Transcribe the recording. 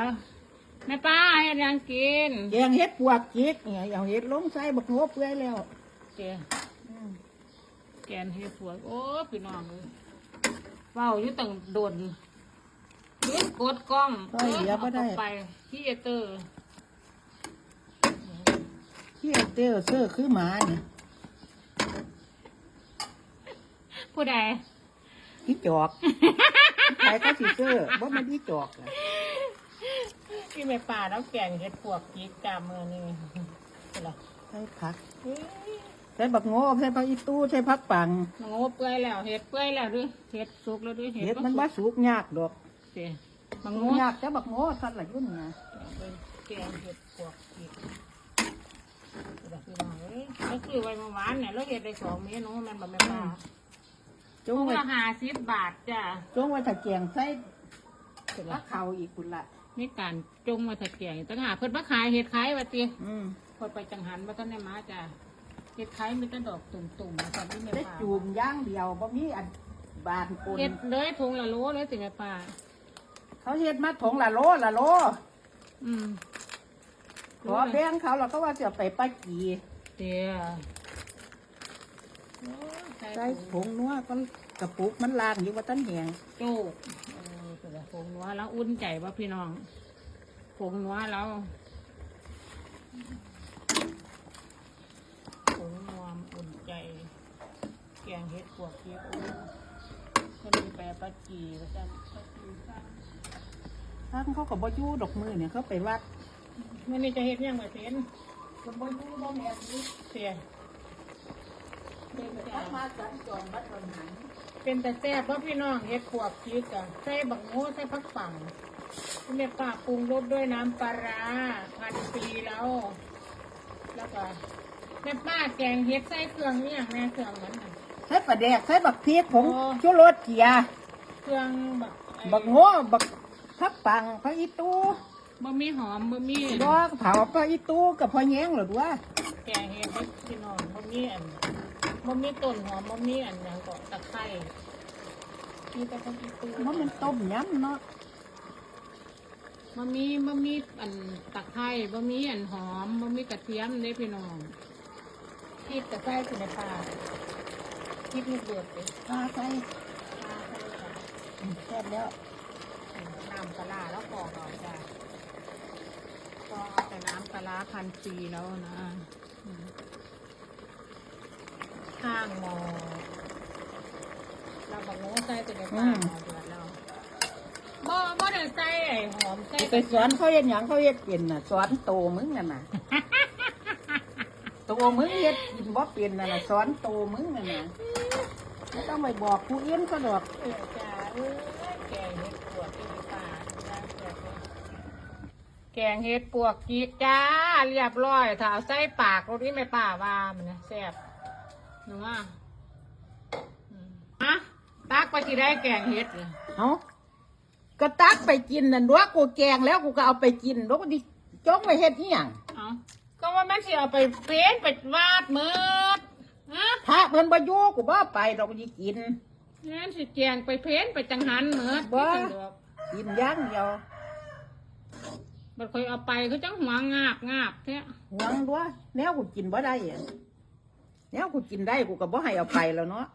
ดี๋ยวแม่ป้าให้ยังกินแกงเฮ็ดปวกจิกเนี่ยเอาเฮ็ดลงใส่บักโงเปื่อยแล้วเจ้อืมแกนเฮ็ดผัวโอ้พี่น้องเอ้ยเว้าอยู่ตั้งโดนลืมกดกล้องก็เหลียบ่ได้อาไปที่เตอร์เที่ยเตี้ยวเสื้อคือหมาเนี่ยผู้ใดที่จอกใครก็สิเสื้อว่ามันที่จอกอะ ที่แม่ป่าแล้วแกงเฮ็ดพวกกีกจามมือนี่เป็นไรใส่ผักเฮ้ยใส่บักโงใส่ผักอีตู้ใส่ผักปังมันโง่เปื่อยแล้วเฮ็ดเปื่อยแล้วด้วยเฮ็ดสุกแล้วด้วยเฮ็ดมันว่าสุกยากดอกเสียมันสุโง่กยากแต่บักโงท่านละยุ่นไงเป็นแกงเฮ็ดพวกกีกเป็นไรพี่น้องเอ้ยแล้วคือไว้เมื่อวานเนี่ยเราเฮ็ดได้สองเมนูแมันบ่แม่ป่าจถุงงไว้ละห้าสิบบาทจ้ะจงไว้ถ้าแกงใส่เป็นไรผักเขาอีกคุณละ นี่การจงมาถัดแกงตั้งหาเพิ่นมาขายเฮ็ดขายว่าติอืมเพิ่นไปจังหันว่าท่านได้มาจ้ะเฮ็ดขายมีแต่ดอกตุ่มๆนะครับที่แม่ได้ป่าจูมย่างเดียวบ่มีอันบานปนเฮ็ดเลยถุงละโลเลยสิแม่ป่าเขาเฮ็ดมาถงละโลละโลอืมขอแบ่งเขาแล้วก็ว่าจะเอาไปป้ากีเดี๋ยวโอ้ยใส่ใส่ผงนัวก็กระปุกมันลางอยู่ว่าต้นแหงโจ๊ก เออเป็นผงนัวแล้วอุ่นใจป่ะพี่น้องผงนัวแล้วผงนัวอุ่นใจ แกงเห็ดปวกเกี๊ยวก็มีแปรปลาจีก็จะปลาจีค่ะทั้งเขาก็บ่อยู่ดอกมือเนี่ยเขาไปวัดมื่อนี้จะเห็ดหยังไงเซนก็บ่อยู่บ่แม่นอยู่เสีย เป็นถ้ามาสัญจรวัดวันหันเป็นแต่แซ่บเพราะพี่น้องเห็ดขวบพริกอะใส่บักโง่ใส่ผักปั่งแม่ป้าปรุงรสด้วยน้ำปลาร้าพันปีแล้ว แล้วก็แม่ป้าแกงเห็ดใส่เครื่องนี่อย่างแม่เครื่องมันน่ะ ใส่ปลาแดกใส่บักพริกผงอ๋อ ชูรสเกียร์เครื่องแบบไอ้บักโง่บักพักปังพระอีตู้บะหมี่หอมบะหมี่ดอกเผาพระอีตู้กับพอแยงหรอวะแกงเห็ดให้พี่น้องบะหมี่อัน บะหมี่ต้นหอมบะหมี่อันอย่างก็ตะไคร้มีแต่ผักอีตูมันเป็นต้มยำเนาะบะหมี่บะหมี่อันตะไคร้บะหมี่อันหอมบะหมี่กระเทียมเด้พี่น้องพริกตะไคร้คือในปลาพริกลูกเดือดเลยปลาใส่ปลาใส่ค่ะแซ่บแล้วน้ำปลาร้าแล้วกรอกเอาจ้ะก็เอาแต่น้ำปลาร้าพันปีแล้วนะอืม ข้างหมอเราบอกว่าใส่ไปในปลาหมอเดือดแล้วบ่บ่ได้ใส่ไอ้หอมใส่ไปสอนเขาเฮ็ดหยังเขาเฮ็ดเป็นน่ะสอนโตมึงนั่นน่ะโตมึงเฮ็ดกินบ่เป็นนั่นน่ะสอนโตมึงนั่นน่ะไม่ต้องไปบอกผู้อื่นก็ดอกเออจ้าเอ้ยแกงเห็ดปวกที่ป่าจ้าแซ่บเลยแกงเห็ดปวกกีกจ้าเรียบร้อยถ้าเอาใส่ปากรถนี้ไม่ป่าว่ามันนะแซ่บ หนูว่าอืมอะตักไปที่ได้แกงเห็ดเลยเอ้าก็ตักไปกินนั่นดัวกูแกงแล้วกูก็เอาไปกินแล้วก็ดิจ้องไปเฮ็ดอีหยังเอาก็ว่ามันสิเอาไปเพ้นไปวาดมืดฮะถ้าเพิ่นบ่อยู่กูบ่ไปดอกกูสิกินงั้นสิแกงไปเพ้นไปจังหันมืดบ่ที่จังดอกกินอย่างเดียวบัดคอยเอาไปเขาจังหัวงาบงาบแท้หวงดัวแนวกูกินบ่ได้อะ เนี่ยกูกินได้กูก็บ่ให้เอาไปแล้วเนาะ